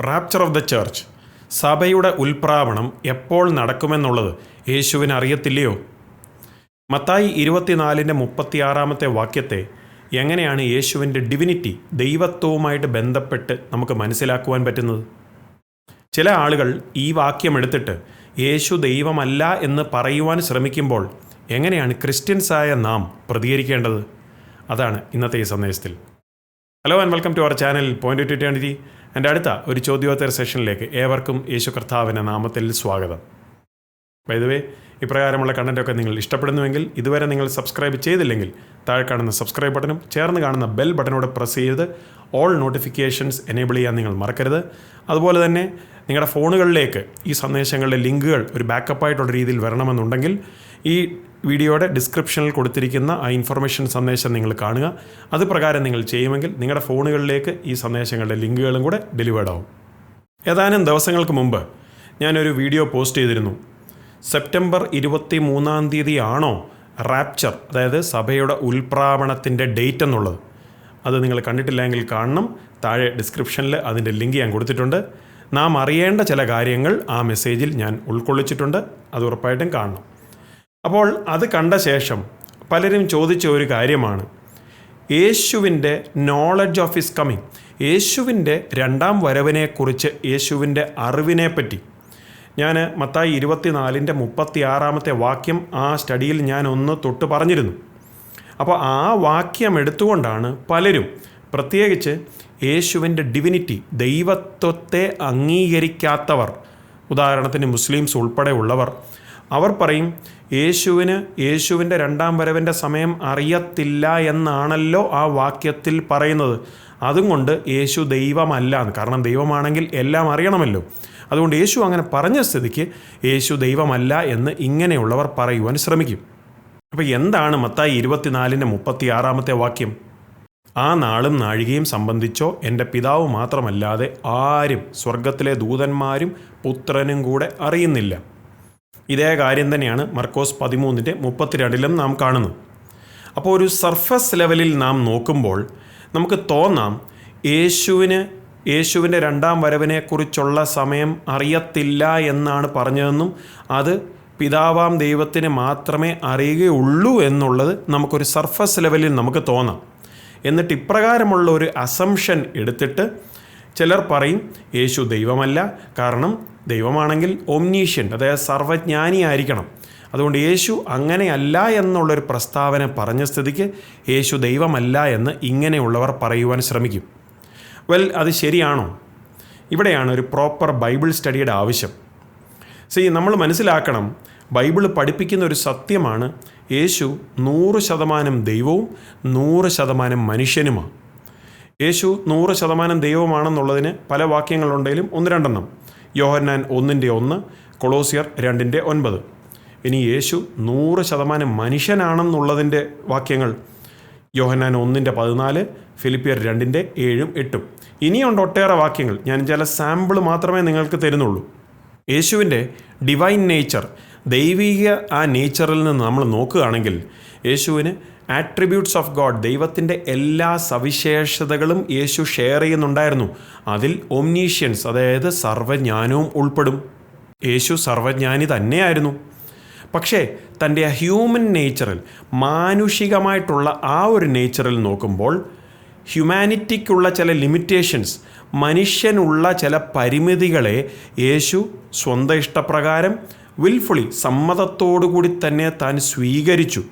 Rapture of the church സഭയുടെ ഉൽപ്രാവണം എപ്പോൾ നടക്കുമെന്നുള്ളത് യേശുവിന് അറിയത്തില്ലയോ? മത്തായി ഇരുപത്തിനാലിന്റെ മുപ്പത്തിയാറാമത്തെ വാക്യത്തെ എങ്ങനെയാണ് യേശുവിന്റെ ഡിവിനിറ്റി ദൈവത്വവുമായിട്ട് ബന്ധപ്പെട്ട് നമുക്ക് മനസ്സിലാക്കുവാൻ പറ്റുന്നത്? ചില ആളുകൾ ഈ വാക്യം എടുത്തിട്ട് യേശു ദൈവമല്ല എന്ന് പറയുവാൻ ശ്രമിക്കുമ്പോൾ എങ്ങനെയാണ് ക്രിസ്ത്യൻസായ നാം പ്രതികരിക്കേണ്ടത്? അതാണ് ഇന്നത്തെ ഈ സന്ദേശത്തിൽ. Hello and welcome to our channel point two twenty എന്റെ അടുത്ത ഒരു ചോദ്യോത്തര സെഷനിലേക്ക് ഏവർക്കും യേശു കർത്താവിന്റെ നാമത്തിൽ സ്വാഗതം. വൈദവേ ഇപ്രകാരമുള്ള കണ്ടന്റൊക്കെ നിങ്ങൾ ഇഷ്ടപ്പെടുന്നുവെങ്കിൽ ഇതുവരെ നിങ്ങൾ സബ്സ്ക്രൈബ് ചെയ്തില്ലെങ്കിൽ താഴെ കാണുന്ന സബ്സ്ക്രൈബ് ബട്ടനും ചേർന്ന് കാണുന്ന ബെൽ ബട്ടനോട് പ്രസ് ചെയ്ത് ഓൾ നോട്ടിഫിക്കേഷൻസ് എനേബിൾ ചെയ്യാൻ നിങ്ങൾ മറക്കരുത്. അതുപോലെ തന്നെ നിങ്ങളുടെ ഫോണുകളിലേക്ക് ഈ സന്ദേശങ്ങളുടെ ലിങ്കുകൾ ഒരു ബാക്കപ്പായിട്ടുള്ള രീതിയിൽ വരണമെന്നുണ്ടെങ്കിൽ ഈ വീഡിയോയുടെ ഡിസ്ക്രിപ്ഷനിൽ കൊടുത്തിരിക്കുന്ന ആ ഇൻഫർമേഷൻ സന്ദേശം നിങ്ങൾ കാണുക. അത് പ്രകാരം നിങ്ങൾ ചെയ്യുമെങ്കിൽ നിങ്ങളുടെ ഫോണുകളിലേക്ക് ഈ സന്ദേശങ്ങളുടെ ലിങ്കുകളും കൂടെ ഡെലിവേർഡ് ആവും. ഏതാനും ദിവസങ്ങൾക്ക് മുമ്പ് ഞാനൊരു വീഡിയോ പോസ്റ്റ് ചെയ്തിരുന്നു. സെപ്റ്റംബർ ഇരുപത്തി മൂന്നാം തീയതിയാണോ റാപ്ചർ അതായത് സഭയുടെ ഉൽപ്രാവണത്തിന്റെ ഡേറ്റ് എന്നുള്ളത്. അത് നിങ്ങൾ കണ്ടിട്ടില്ലെങ്കിൽ കാണണം. താഴെ ഡിസ്ക്രിപ്ഷനിൽ അതിന്റെ ലിങ്ക് ഞാൻ കൊടുത്തിട്ടുണ്ട്. നാം അറിയേണ്ട ചില കാര്യങ്ങൾ ആ മെസ്സേജിൽ ഞാൻ ഉൾക്കൊള്ളിച്ചിട്ടുണ്ട്. അത് ഉറപ്പായിട്ടും കാണണം. അപ്പോൾ അത് കണ്ട ശേഷം പലരും ചോദിച്ച ഒരു കാര്യമാണ്. യേശുവിന്റെ നോളജ് ഓഫ് ഹിസ് കമ്മിങ് യേശുവിന്റെ രണ്ടാം വരവിനെക്കുറിച്ച് യേശുവിന്റെ അറിവിനെപ്പറ്റി. ഞാൻ മത്തായി ഇരുപത്തിനാലിന്റെ മുപ്പത്തി ആറാമത്തെ വാക്യം ആ സ്റ്റഡിയിൽ ഞാൻ ഒന്ന് തൊട്ട് പറഞ്ഞിരുന്നു. അപ്പോൾ ആ വാക്യം എടുത്തുകൊണ്ടാണ് പലരും പ്രത്യേകിച്ച് യേശുവിന്റെ ഡിവിനിറ്റി ദൈവത്വത്തെ അംഗീകരിക്കാത്തവർ ഉദാഹരണത്തിന് മുസ്ലിംസ് ഉൾപ്പെടെ ഉള്ളവർ അവർ പറയും യേശുവിന് യേശുവിന്റെ രണ്ടാം വരവിന്റെ സമയം അറിയത്തില്ല എന്നാണല്ലോ ആ വാക്യത്തിൽ പറയുന്നത്. അതുകൊണ്ട് യേശു ദൈവമല്ല കാരണം ദൈവമാണെങ്കിൽ എല്ലാം അറിയണമല്ലോ. അതുകൊണ്ട് യേശു അങ്ങനെ പറഞ്ഞ സ്ഥിതിക്ക് യേശു ദൈവമല്ല എന്ന് ഇങ്ങനെയുള്ളവർ പറയുവാൻ ശ്രമിക്കും. അപ്പോൾ എന്താണ് മത്തായി ഇരുപത്തിനാലിന്റെ മുപ്പത്തി ആറാമത്തെ വാക്യം? ആ നാളും നാഴികയും സംബന്ധിച്ചോ എന്റെ പിതാവ് മാത്രമല്ലാതെ ആരും സ്വർഗത്തിലെ ദൂതന്മാരും പുത്രനും കൂടെ അറിയുന്നില്ല. ഇതേ കാര്യം തന്നെയാണ് മർക്കോസ് പതിമൂന്നിന്റെ മുപ്പത്തിരണ്ടിലും നാം കാണുന്നത്. അപ്പോൾ ഒരു സർഫസ് ലെവലിൽ നാം നോക്കുമ്പോൾ നമുക്ക് തോന്നാം യേശുവിന് യേശുവിന്റെ രണ്ടാം വരവിനെക്കുറിച്ചുള്ള സമയം അറിയത്തില്ല എന്നാണ് പറഞ്ഞതെന്നും അത് പിതാവാം ദൈവത്തിന് മാത്രമേ അറിയുകയുള്ളൂ എന്നുള്ളത് നമുക്കൊരു സർഫസ് ലെവലിൽ നമുക്ക് തോന്നാം. എന്നിട്ട് ഇപ്രകാരമുള്ള ഒരു അസംഷൻ എടുത്തിട്ട് ചിലർ പറയും യേശു ദൈവമല്ല. കാരണം ദൈവമാണെങ്കിൽ ഒംനീഷ്യൻ അതായത് സർവജ്ഞാനിയായിരിക്കണം. അതുകൊണ്ട് യേശു അങ്ങനെയല്ല എന്നുള്ളൊരു പ്രസ്താവന പറഞ്ഞ സ്ഥിതിക്ക് യേശു ദൈവമല്ല എന്ന് ഇങ്ങനെയുള്ളവർ പറയുവാൻ ശ്രമിക്കും. വെൽ അത് ശരിയാണോ? ഇവിടെയാണ് ഒരു പ്രോപ്പർ ബൈബിൾ സ്റ്റഡിയുടെ ആവശ്യം. സി നമ്മൾ മനസ്സിലാക്കണം ബൈബിൾ പഠിപ്പിക്കുന്ന ഒരു സത്യമാണ് യേശു നൂറ് ശതമാനം ദൈവവും നൂറ് ശതമാനം മനുഷ്യനുമാണ് യേശു നൂറ് ശതമാനം ദൈവമാണെന്നുള്ളതിന് പല വാക്യങ്ങളുണ്ടെങ്കിലും ഒന്ന് രണ്ടെണ്ണം. യോഹന്നാൻ ഒന്നിന്റെ ഒന്ന് കൊളോസിയർ രണ്ടിന്റെ ഒൻപത്. ഇനി യേശു നൂറ് ശതമാനം മനുഷ്യനാണെന്നുള്ളതിന്റെ വാക്യങ്ങൾ. യോഹന്നാൻ ഒന്നിന്റെ പതിനാല് ഫിലിപ്പിയർ രണ്ടിന്റെ ഏഴും എട്ടും. ഇനിയുണ്ട് ഒട്ടേറെ വാക്യങ്ങൾ. ഞാൻ ചില സാമ്പിൾ മാത്രമേ നിങ്ങൾക്ക് തരുന്നുള്ളൂ. യേശുവിന്റെ ഡിവൈൻ നേച്ചർ ദൈവിക ആ നേച്ചറിൽ നിന്ന് നമ്മൾ നോക്കുകയാണെങ്കിൽ യേശുവിന് ആട്രിബ്യൂട്ട്സ് ഓഫ് ഗോഡ് ദൈവത്തിന്റെ എല്ലാ സവിശേഷതകളും യേശു ഷെയർ ചെയ്യുന്നുണ്ടായിരുന്നു. അതിൽ ഒംനീഷ്യൻസ് അതായത് സർവജ്ഞാനവും ഉൾപ്പെടും. യേശു സർവജ്ഞാനി തന്നെയായിരുന്നു. പക്ഷേ തന്റെ ആ ഹ്യൂമൻ നേച്ചറിൽ മാനുഷികമായിട്ടുള്ള ആ ഒരു നേച്ചറിൽ നോക്കുമ്പോൾ ഹ്യൂമാനിറ്റിക്കുള്ള ചില ലിമിറ്റേഷൻസ് മനുഷ്യനുള്ള ചില പരിമിതികളെ യേശു സ്വന്തം ഇഷ്ടപ്രകാരം വിൽഫുള്ളി സമ്മതത്തോടുകൂടി തന്നെ താൻ സ്വീകരിച്ചു.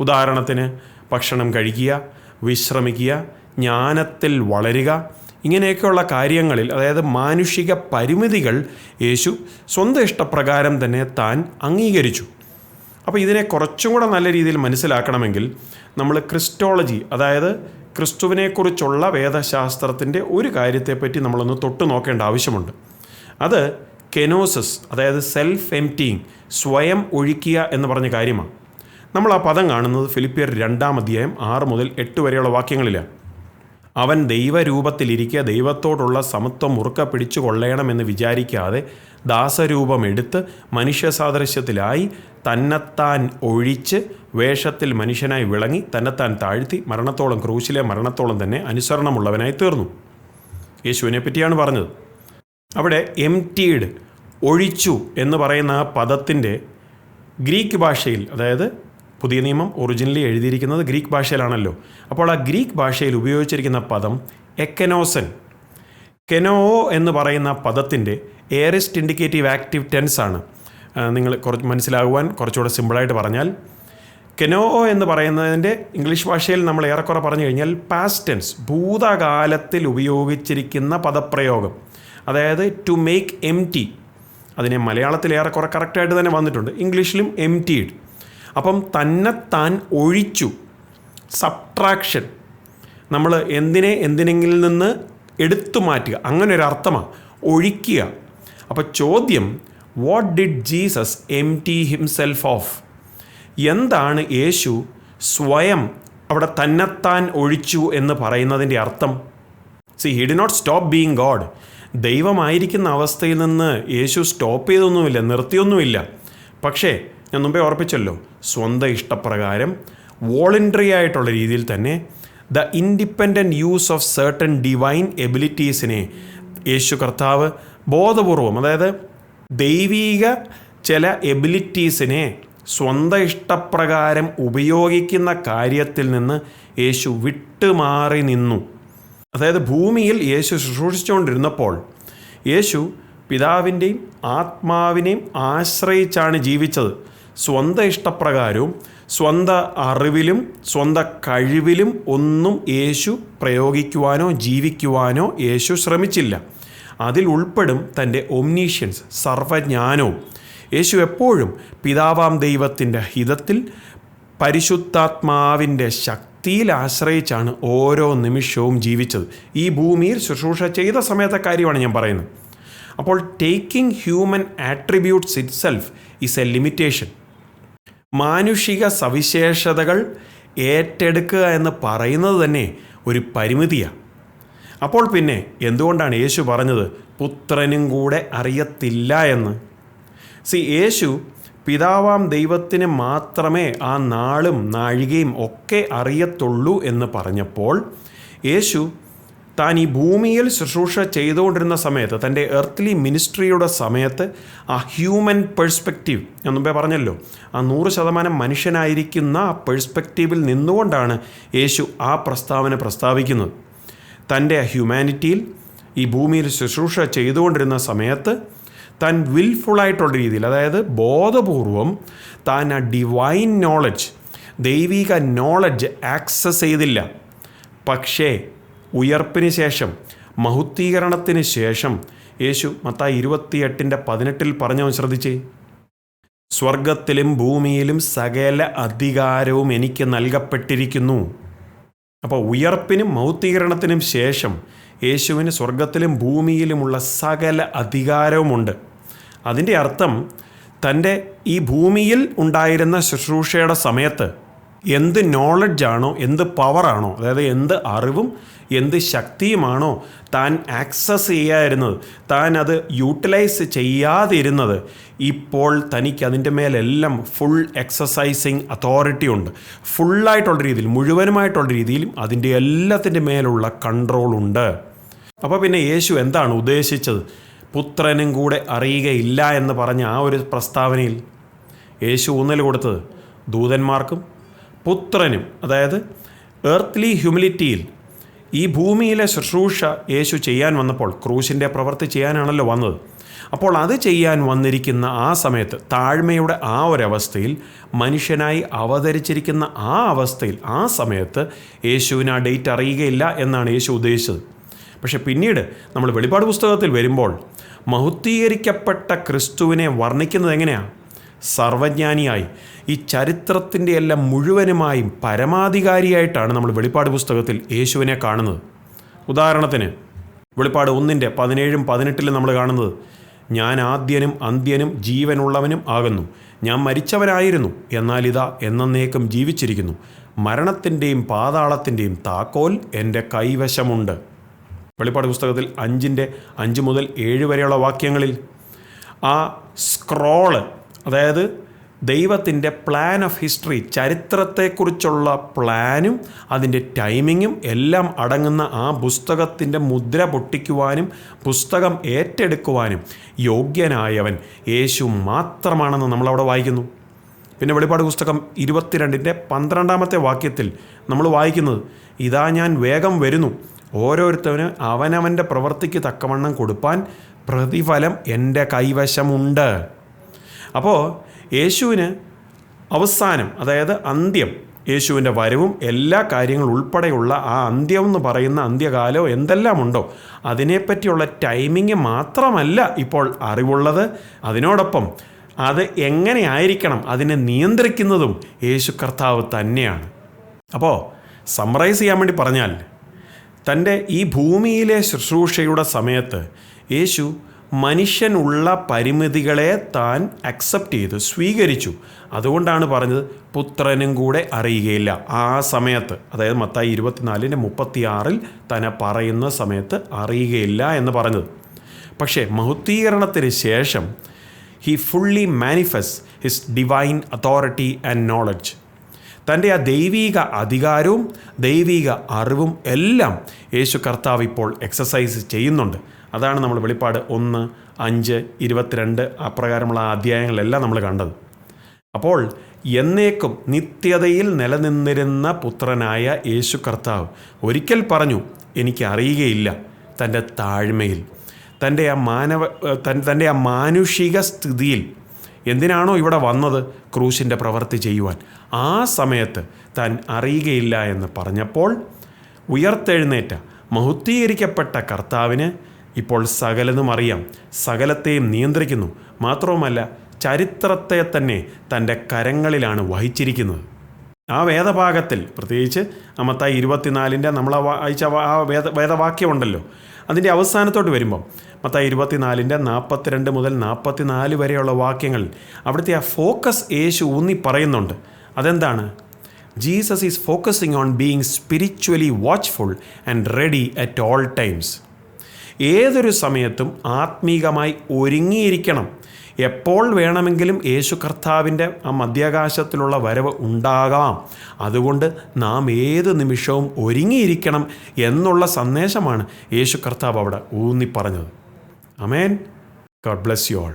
ഉദാഹരണത്തിന് ഭക്ഷണം കഴിക്കുക വിശ്രമിക്കുക ജ്ഞാനത്തിൽ വളരുക ഇങ്ങനെയൊക്കെയുള്ള കാര്യങ്ങളിൽ അതായത് മാനുഷിക പരിമിതികൾ യേശു സ്വന്തം ഇഷ്ടപ്രകാരം തന്നെ താൻ അംഗീകരിച്ചു. അപ്പോൾ ഇതിനെ കുറച്ചും കൂടെ നല്ല രീതിയിൽ മനസ്സിലാക്കണമെങ്കിൽ നമ്മൾ ക്രിസ്റ്റോളജി അതായത് ക്രിസ്തുവിനെക്കുറിച്ചുള്ള വേദശാസ്ത്രത്തിന്റെ ഒരു കാര്യത്തെപ്പറ്റി നമ്മളൊന്ന് തൊട്ടു നോക്കേണ്ട ആവശ്യമുണ്ട്. അത് കെനോസസ് അതായത് സെൽഫ് എംറ്റിങ് സ്വയം ഒഴിക്കുക എന്ന് പറഞ്ഞ കാര്യമാണ്. നമ്മൾ ആ പദം കാണുന്നത് ഫിലിപ്പിയർ രണ്ടാം അധ്യായം ആറ് മുതൽ എട്ട് വരെയുള്ള വാക്യങ്ങളിലാണ് അവൻ ദൈവരൂപത്തിലിരിക്കുക ദൈവത്തോടുള്ള സമത്വം മുറുക്ക പിടിച്ചു കൊള്ളണമെന്ന് വിചാരിക്കാതെ ദാസരൂപം മനുഷ്യ സാദൃശ്യത്തിലായി തന്നെത്താൻ ഒഴിച്ച് വേഷത്തിൽ മനുഷ്യനായി വിളങ്ങി തന്നെത്താൻ താഴ്ത്തി മരണത്തോളം ക്രൂശിലെ മരണത്തോളം തന്നെ അനുസരണമുള്ളവനായി തീർന്നു. യേശുവിനെ പറ്റിയാണ് പറഞ്ഞത്. അവിടെ എം ടീഡ് ഒഴിച്ചു എന്ന് പറയുന്ന ആ പദത്തിന്റെ ഗ്രീക്ക് ഭാഷയിൽ അതായത് പുതിയ നിയമം ഒറിജിനലി എഴുതിയിരിക്കുന്നത് ഗ്രീക്ക് ഭാഷയിലാണല്ലോ. അപ്പോൾ ആ ഗ്രീക്ക് ഭാഷയിൽ ഉപയോഗിച്ചിരിക്കുന്ന പദം എക്കനോസൻ. കെനോ എന്ന് പറയുന്ന പദത്തിന്റെ എയറിസ്റ്റ് ഇൻഡിക്കേറ്റീവ് ആക്റ്റീവ് ടെൻസ് ആണ്. നിങ്ങൾ കുറച്ച് മനസ്സിലാകുവാൻ കുറച്ചുകൂടെ സിമ്പിളായിട്ട് പറഞ്ഞാൽ കെനോ എന്ന് പറയുന്നതിന്റെ ഇംഗ്ലീഷ് ഭാഷയിൽ നമ്മൾ ഏറെക്കുറെ പറഞ്ഞു കഴിഞ്ഞാൽ പാസ്റ്റ് ടെൻസ് ഭൂതകാലത്തിൽ ഉപയോഗിച്ചിരിക്കുന്ന പദപ്രയോഗം. അതായത് ടു മേക്ക് എം ടി അതിനെ മലയാളത്തിൽ ഏറെക്കുറെ കറക്റ്റായിട്ട് തന്നെ വന്നിട്ടുണ്ട്. ഇംഗ്ലീഷിലും എം ടീഡ് അപ്പം തന്നെ താൻ ഒഴിച്ചു. സബ്ട്രാക്ഷൻ നമ്മൾ എന്തിനെ എന്തിനെങ്കിലും നിന്ന് എടുത്തു മാറ്റുക. അങ്ങനെ ഒരു അർത്ഥമാണ് ഒഴിക്കുക. അപ്പോൾ ചോദ്യം what did Jesus empty himself of എന്താണ് യേശു സ്വയം അവിടെ തന്നെത്താൻ ഒഴിച്ചു എന്ന് പറയുന്നതിന്റെ അർത്ഥം? See he did not stop being God ദൈവമായിരിക്കുന്ന അവസ്ഥയിൽ നിന്ന് യേശു സ്റ്റോപ്പ് ചെയ്തൊന്നുമില്ല നിർത്തിയൊന്നുമില്ല. പക്ഷേ ഞാൻ മുമ്പേ ഓർപ്പിച്ചല്ലോ സ്വന്തം ഇഷ്ടപ്രകാരം വോളണ്ടറി ആയിട്ടുള്ള രീതിയിൽ തന്നെ the independent use of certain divine എബിലിറ്റീസിനെ യേശു കർത്താവ് ബോധപൂർവം അതായത് ദൈവീക ചില എബിലിറ്റീസിനെ സ്വന്തം ഇഷ്ടപ്രകാരം ഉപയോഗിക്കുന്ന കാര്യത്തിൽ നിന്ന് യേശു വിട്ടുമാറി നിന്നു. അതായത് ഭൂമിയിൽ യേശു ശുശ്രൂഷിച്ചുകൊണ്ടിരുന്നപ്പോൾ യേശു പിതാവിന്റെയും ആത്മാവിനെയും ആശ്രയിച്ചാണ് ജീവിച്ചത്. സ്വന്തം ഇഷ്ടപ്രകാരവും സ്വന്തം അറിവിലും സ്വന്തം കഴിവിലും ഒന്നും യേശു പ്രയോഗിക്കുവാനോ ജീവിക്കുവാനോ യേശു ശ്രമിച്ചില്ല. അതിൽ ഉൾപ്പെടും തന്റെ ഒംനീഷ്യൻസ് സർവജ്ഞാനവും. യേശു എപ്പോഴും പിതാവാം ദൈവത്തിന്റെ ഹിതത്തിൽ പരിശുദ്ധാത്മാവിന്റെ ശക്തിയിൽ ആശ്രയിച്ചാണ് ഓരോ നിമിഷവും ജീവിച്ചത്. ഈ ഭൂമിയിൽ ശുശ്രൂഷ ചെയ്ത സമയത്തെ കാര്യമാണ് ഞാൻ പറയുന്നത്. അപ്പോൾ taking human attributes itself is a limitation മാനുഷിക സവിശേഷതകൾ ഏറ്റെടുക്കുക എന്ന് പറയുന്നത് തന്നെ ഒരു പരിമിതിയാണ് അപ്പോൾ പിന്നെ എന്തുകൊണ്ടാണ് യേശു പറഞ്ഞത്? പുത്രനും കൂടെ അറിയത്തില്ല എന്ന്. സി യേശു പിതാവാം ദൈവത്തിന് മാത്രമേ ആ നാളും നാഴികയും ഒക്കെ അറിയത്തുള്ളൂ എന്ന് പറഞ്ഞപ്പോൾ യേശു താൻ ഈ ഭൂമിയിൽ ശുശ്രൂഷ ചെയ്തുകൊണ്ടിരുന്ന സമയത്ത് തന്റെ എർത്ത്ലി മിനിസ്ട്രിയുടെ സമയത്ത് ആ ഹ്യൂമൻ പെർസ്പെക്റ്റീവ് ഞാൻ മുമ്പേ പറഞ്ഞല്ലോ ആ നൂറ് ശതമാനം മനുഷ്യനായിരിക്കുന്ന ആ പെർസ്പെക്റ്റീവിൽ നിന്നുകൊണ്ടാണ് യേശു ആ പ്രസ്താവന പ്രസ്താവിക്കുന്നത്. തന്റെ ഹ്യൂമാനിറ്റിയിൽ ഈ ഭൂമിയിൽ ശുശ്രൂഷ ചെയ്തുകൊണ്ടിരുന്ന സമയത്ത് താൻ വിൽഫുള്ളായിട്ടുള്ള രീതിയിൽ അതായത് ബോധപൂർവം താൻ ആ ഡിവൈൻ നോളജ് ദൈവിക നോളജ് ആക്സസ് ചെയ്തില്ല. പക്ഷേ ഉയർപ്പിന് ശേഷം മഹുദ്ധീകരണത്തിന് ശേഷം യേശു മത്തായി ഇരുപത്തിയെട്ടിന്റെ പതിനെട്ടിൽ പറഞ്ഞവൻ ശ്രദ്ധിച്ചേ. സ്വർഗത്തിലും ഭൂമിയിലും സകല അധികാരവും എനിക്ക് നൽകപ്പെട്ടിരിക്കുന്നു. അപ്പോൾ ഉയർപ്പിനും മൗത്തീകരണത്തിനും ശേഷം യേശുവിന് സ്വർഗത്തിലും ഭൂമിയിലുമുള്ള സകല അധികാരവുമുണ്ട്. അതിന്റെ അർത്ഥം തന്റെ ഈ ഭൂമിയിൽ ഉണ്ടായിരുന്ന ശുശ്രൂഷയുടെ സമയത്ത് എന്ത് നോളജാണോ എന്ത് പവറാണോ അതായത് എന്ത് അറിവും എന്ത് ശക്തിയുമാണോ താൻ ആക്സസ് ചെയ്യാതിരുന്നത് താൻ അത് യൂട്ടിലൈസ് ചെയ്യാതിരുന്നത് ഇപ്പോൾ തനിക്ക് അതിന്റെ മേലെല്ലാം ഫുൾ എക്സസൈസിങ് അതോറിറ്റി ഉണ്ട്. ഫുള്ളായിട്ടുള്ള രീതിയിൽ മുഴുവനുമായിട്ടുള്ള രീതിയിലും അതിന്റെ എല്ലാത്തിന്റെ മേലുള്ള കൺട്രോളുണ്ട് അപ്പോൾ പിന്നെ യേശു എന്താണ് ഉദ്ദേശിച്ചത്? പുത്രനും കൂടെ അറിയുകയില്ല എന്ന് പറഞ്ഞ ആ ഒരു പ്രസ്താവനയിൽ യേശു ഊന്നൽ കൊടുത്തത് ദൂതന്മാർക്കും പുത്രനും അതായത് എർത്ത്ലി ഹ്യൂമിലിറ്റിയിൽ ഈ ഭൂമിയിലെ ശുശ്രൂഷ യേശു ചെയ്യാൻ വന്നപ്പോൾ ക്രൂശിന്റെ പ്രവൃത്തി ചെയ്യാനാണല്ലോ വന്നത്. അപ്പോൾ അത് ചെയ്യാൻ വന്നിരിക്കുന്ന ആ സമയത്ത് താഴ്മയുടെ ആ ഒരവസ്ഥയിൽ മനുഷ്യനായി അവതരിച്ചിരിക്കുന്ന ആ അവസ്ഥയിൽ ആ സമയത്ത് യേശുവിന് ആ ഡേറ്റ് അറിയുകയില്ല എന്നാണ് യേശു ഉദ്ദേശിച്ചത്. പക്ഷേ പിന്നീട് നമ്മൾ വെളിപാട് പുസ്തകത്തിൽ വരുമ്പോൾ മഹുദ്ധീകരിക്കപ്പെട്ട ക്രിസ്തുവിനെ വർണിക്കുന്നത് എങ്ങനെയാണ് സർവജ്ഞാനിയായി. ഈ ചരിത്രത്തിന്റെ എല്ലാം മുഴുവനുമായും പരമാധികാരിയായിട്ടാണ് നമ്മൾ വെളിപ്പാട് പുസ്തകത്തിൽ യേശുവിനെ കാണുന്നത്. ഉദാഹരണത്തിന് വെളിപ്പാട് ഒന്നിന്റെ പതിനേഴും പതിനെട്ടിലും നമ്മൾ കാണുന്നത് ഞാൻ ആദ്യനും അന്ത്യനും ജീവനുള്ളവനും ആകുന്നു. ഞാൻ മരിച്ചവനായിരുന്നു എന്നാൽ ഇതാ എന്നേക്കും ജീവിച്ചിരിക്കുന്നു. മരണത്തിന്റെയും പാതാളത്തിന്റെയും താക്കോൽ എന്റെ കൈവശമുണ്ട്. വെളിപ്പാട് പുസ്തകത്തിൽ അഞ്ചിന്റെ അഞ്ച് മുതൽ ഏഴ് വരെയുള്ള വാക്യങ്ങളിൽ ആ സ്ക്രോൾ അതായത് ദൈവത്തിന്റെ പ്ലാൻ ഓഫ് ഹിസ്റ്ററി ചരിത്രത്തെക്കുറിച്ചുള്ള പ്ലാനും അതിന്റെ ടൈമിങ്ങും എല്ലാം അടങ്ങുന്ന ആ പുസ്തകത്തിന്റെ മുദ്ര പൊട്ടിക്കുവാനും പുസ്തകം ഏറ്റെടുക്കുവാനും യോഗ്യനായവൻ യേശു മാത്രമാണെന്ന് നമ്മളവിടെ വായിക്കുന്നു. പിന്നെ വെളിപ്പാട് പുസ്തകം ഇരുപത്തിരണ്ടിന്റെ പന്ത്രണ്ടാമത്തെ വാക്യത്തിൽ നമ്മൾ വായിക്കുന്നത് ഇതാ ഞാൻ വേഗം വരുന്നു ഓരോരുത്തവന് അവനവന്റെ പ്രവൃത്തിക്ക് തക്കവണ്ണം കൊടുപ്പാൻ പ്രതിഫലം എന്റെ കൈവശമുണ്ട്. അപ്പോൾ യേശുവിന് അവസാനം അതായത് അന്ത്യം യേശുവിന്റെ വരവും എല്ലാ കാര്യങ്ങളും ഉൾപ്പെടെയുള്ള ആ അന്ത്യം എന്ന് പറയുന്ന അന്ത്യകാലോ എന്തെല്ലാമുണ്ടോ അതിനെപ്പറ്റിയുള്ള ടൈമിങ് മാത്രമല്ല ഇപ്പോൾ അറിവുള്ളത്. അതിനോടൊപ്പം അത് എങ്ങനെയായിരിക്കണം അതിനെ നിയന്ത്രിക്കുന്നതും യേശു കർത്താവ് തന്നെയാണ്. അപ്പോൾ സമറൈസ് ചെയ്യാൻ വേണ്ടി പറഞ്ഞാൽ തന്റെ ഈ ഭൂമിയിലെ ശുശ്രൂഷയുടെ സമയത്ത് യേശു മനുഷ്യനുള്ള പരിമിതികളെ താൻ അക്സെപ്റ്റ് ചെയ്ത് സ്വീകരിച്ചു. അതുകൊണ്ടാണ് പറഞ്ഞത് പുത്രനും കൂടെ അറിയുകയില്ല. ആ സമയത്ത് അതായത് മത്തായി ഇരുപത്തിനാലിന്റെ മുപ്പത്തിയാറിൽ തന്നെ പറയുന്ന സമയത്ത് അറിയുകയില്ല എന്ന് പറഞ്ഞത്. പക്ഷേ മഹുദ്ധീകരണത്തിന് ശേഷം he fully manifest his divine authority and knowledge തന്റെ ആ ദൈവീക അധികാരവും ദൈവീക അറിവും എല്ലാം യേശു കർത്താവ് ഇപ്പോൾ എക്സസൈസ് ചെയ്യുന്നുണ്ട്. അതാണ് നമ്മൾ വെളിപ്പാട് ഒന്ന് അഞ്ച് ഇരുപത്തിരണ്ട് അപ്രകാരമുള്ള അധ്യായങ്ങളെല്ലാം നമ്മൾ കണ്ടത്. അപ്പോൾ എന്നേക്കും നിത്യതയിൽ നിലനിന്നിരുന്ന പുത്രനായ യേശു കർത്താവ് ഒരിക്കൽ പറഞ്ഞു എനിക്ക് അറിയുകയില്ല തന്റെ താഴ്മയിൽ. തന്റെ ആ മാനവ തൻ- തന്റെ ആ മാനുഷിക സ്ഥിതിയിൽ എന്തിനാണോ ഇവിടെ വന്നത് ക്രൂശിന്റെ പ്രവൃത്തി ചെയ്യുവാൻ? ആ സമയത്ത് താൻ അറിയുകയില്ല എന്ന് പറഞ്ഞപ്പോൾ ഉയർത്തെഴുന്നേറ്റ മഹുദ്ധീകരിക്കപ്പെട്ട കർത്താവിന് ഇപ്പോൾ സകലതും അറിയാം. സകലത്തെയും നിയന്ത്രിക്കുന്നു. മാത്രവുമല്ല ചരിത്രത്തെ തന്നെ തന്റെ കരങ്ങളിലാണ് വഹിച്ചിരിക്കുന്നത്. ആ വേദഭാഗത്തിൽ പ്രത്യേകിച്ച് അമ്മത്തായി ഇരുപത്തിനാലിന്റെ നമ്മൾ വായിച്ച ആ വേദ വേദവാക്യമുണ്ടല്ലോ. അതിന്റെ അവസാനത്തോട്ട് വരുമ്പം മത്തായി ഇരുപത്തിനാലിന്റെ നാൽപ്പത്തിരണ്ട് മുതൽ നാൽപ്പത്തിനാല് വരെയുള്ള വാക്യങ്ങൾ അവിടുത്തെ ആ ഫോക്കസ് യേശു ഊന്നി പറയുന്നുണ്ട്. അതെന്താണ്? Jesus is focusing on being spiritually watchful and ready at all times. ഏതൊരു സമയത്തും ആത്മീകമായി ഒരുങ്ങിയിരിക്കണം. എപ്പോൾ വേണമെങ്കിലും യേശു കർത്താവിന്റെ ആ മധ്യാകാശത്തിലുള്ള വരവ് ഉണ്ടാകാം. അതുകൊണ്ട് നാം ഏത് നിമിഷവും ഒരുങ്ങിയിരിക്കണം എന്നുള്ള സന്ദേശമാണ് യേശു കർത്താവ് അവിടെ ഊന്നി പറഞ്ഞത് amen God bless you all